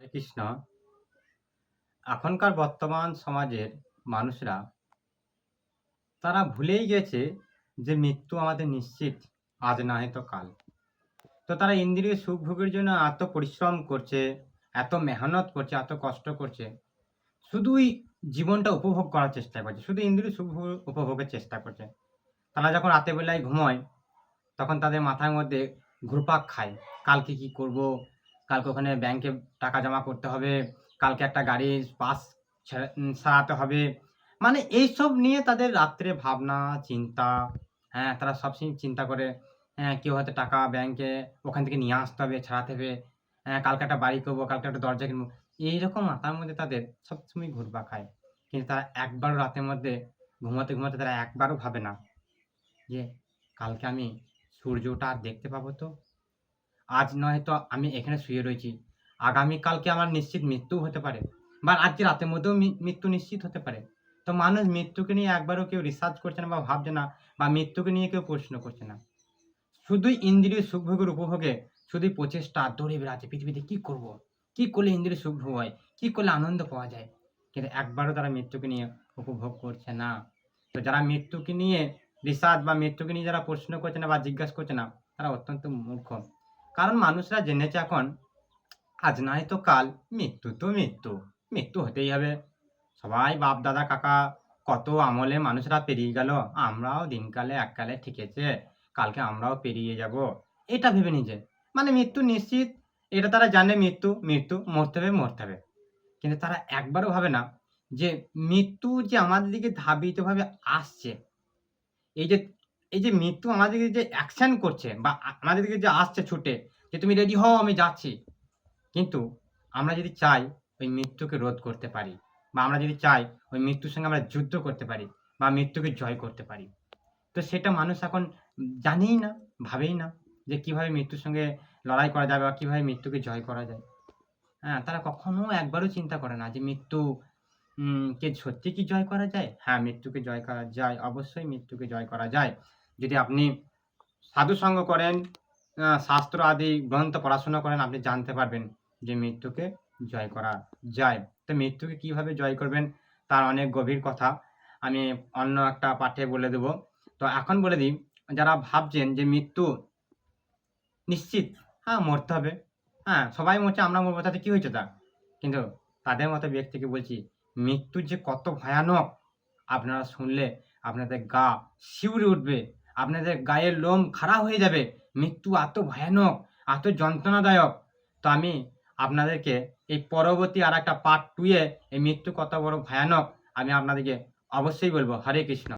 হরে কৃষ্ণ। এখনকার বর্তমান সমাজের মানুষরা, তারা ভুলেই গেছে যে মৃত্যু আমাদের নিশ্চিত, আজ না হয়তো কাল। তো তারা ইন্দ্রিয় সুখ ভোগের জন্য এত পরিশ্রম করছে, এত মেহনত করছে, এত কষ্ট করছে, শুধুই জীবনটা উপভোগ করার চেষ্টা করছে, শুধু ইন্দ্রিয় সুখ ভোগ- উপভোগের চেষ্টা করছে। তারা যখন রাতে বেলায় ঘুমোয়, তখন তাদের মাথার মধ্যে ঘুরপাক খায়, কালকে কি করব কালকে ওখানে ব্যাংকে টাকা জমা করতে হবে, কালকে একটা গাড়ির পাস সারাতে হবে। মানে এইসব নিয়ে তাদের রাত্রে ভাবনা, চিন্তা হ্যাঁ তারা সবসময় চিন্তা করে হ্যাঁ কেউ হয়তো টাকা ব্যাংকে ওখান থেকে নিয়ে আসতে হবে, ছাড়াতে হবে হ্যাঁ কালকে একটা বাড়ি করব, কালকে একটা দরজা কিনবো। এইরকম মাথার মধ্যে তাদের সবসময় ঘুরবা খায়। কিন্তু তারা একবারও রাতের মধ্যে ঘুমাতে ঘুমাতে তারা একবারও ভাবে না যে কালকে আমি সূর্যটা আর দেখতে পাবো তো? আজ নয় তো আমি এখানে শুয়ে রয়েছি। আগামীকালকে আমার নিশ্চিত মৃত্যু হতে পারে বা আজকে রাতের মধ্যেও মৃত্যু নিশ্চিত হতে পারে। তো মানুষ মৃত্যুকে নিয়ে একবারও কেউ রিসার্চ করছে না বা ভাবছে না বা মৃত্যুকে নিয়ে কেউ প্রশ্ন করছে না। শুধুই ইন্দ্রিয় সুখভোগের উপভোগে শুধুই প্রচেষ্টা, দৌড়ে বেড়াচ্ছে, পৃথিবীতে কি করব? কি করলে ইন্দ্রিয় সুখ ভোগ হয়? কি করলে আনন্দ পাওয়া যায়? কিন্তু একবারও তারা মৃত্যুকে নিয়ে উপভোগ করছে না। তো যারা মৃত্যুকে নিয়ে রিসার্চ বা মৃত্যুকে নিয়ে যারা প্রশ্ন করছে না বা জিজ্ঞাসা করছে না, তারা অত্যন্ত মূর্খ। কারণ মানুষরা জেনেছে এখন, আজ নাই তো কাল, মৃত্যু তো মৃত্যু মৃত্যু হতেই হবে। সবাই বাপ, দাদা, কাকা, কত আমলে মানুষরা পেরিয়ে গেল, আমরাও দিনকালে এককালে ঠিকেছে কালকে আমরাও পেরিয়ে যাব। এটা ভেবে নিজে মানে মৃত্যু নিশ্চিত, এটা তারা জানে মৃত্যু মৃত্যু মরতে হবে মরতে হবে। কিন্তু তারা একবারও ভাবে না যে মৃত্যু যে আমাদের দিকে ধাবিতভাবে আসছে, এই যে এই যে মৃত্যু আমাদের দিকে যে অ্যাকশন করছে বা আ- আমাদের দিকে যে আসছে ছুটে, যে তুমি রেডি হও, আমি যাচ্ছি। কিন্তু আমরা যদি চাই ওই মৃত্যুকে রোধ করতে পারি, বা আমরা যদি চাই ওই মৃত্যুর সঙ্গে আমরা যুদ্ধ করতে পারি, বা মৃত্যুকে জয় করতে পারি, তো সেটা মানুষ এখন জানেই না, ভাবেই না যে কীভাবে মৃত্যুর সঙ্গে লড়াই করা যাবে বা কীভাবে মৃত্যুকে জয় করা যায়। হ্যাঁ তারা কখনো একবারও চিন্তা করে না যে মৃত্যু কে সত্যি কি জয় করা যায়? হ্যাঁ মৃত্যুকে জয় করা যায়, অবশ্যই মৃত্যুকে জয় করা যায়। যদি আপনি সাধু সঙ্গ করেন শাস্ত্র আদি গ্রন্থ পড়াশোনা করেন, আপনি জানতে পারবেন যে মৃত্যুকে জয় করা যায়। তো মৃত্যুকে কীভাবে জয় করবেন তার অনেক গভীর কথা আমি অন্য একটা পাঠে বলে দেব। তো এখন বলে দিই, যারা ভাবছেন যে মৃত্যু নিশ্চিত হ্যাঁ মরতে হবে হ্যাঁ সবাই মরছে, আমরা মরবো, তাতে কি হয়েছে তা? কিন্তু তাদের মতো ব্যক্তিকে বলছি মৃত্যু যে কত ভয়ানক, আপনারা শুনলে আপনাদের গা শিউরে উঠবে। আপনাদের গায়ের লোম খাড়া হয়ে যাবে। মৃত্যু এত ভয়ানক, এত যন্ত্রণাদায়ক। তো আমি আপনাদেরকে এই পরবর্তী আর একটা পার্ট টুয়ে এই মৃত্যু কত বড় ভয়ানক আমি আপনাদেরকে অবশ্যই বলব। হরে কৃষ্ণ।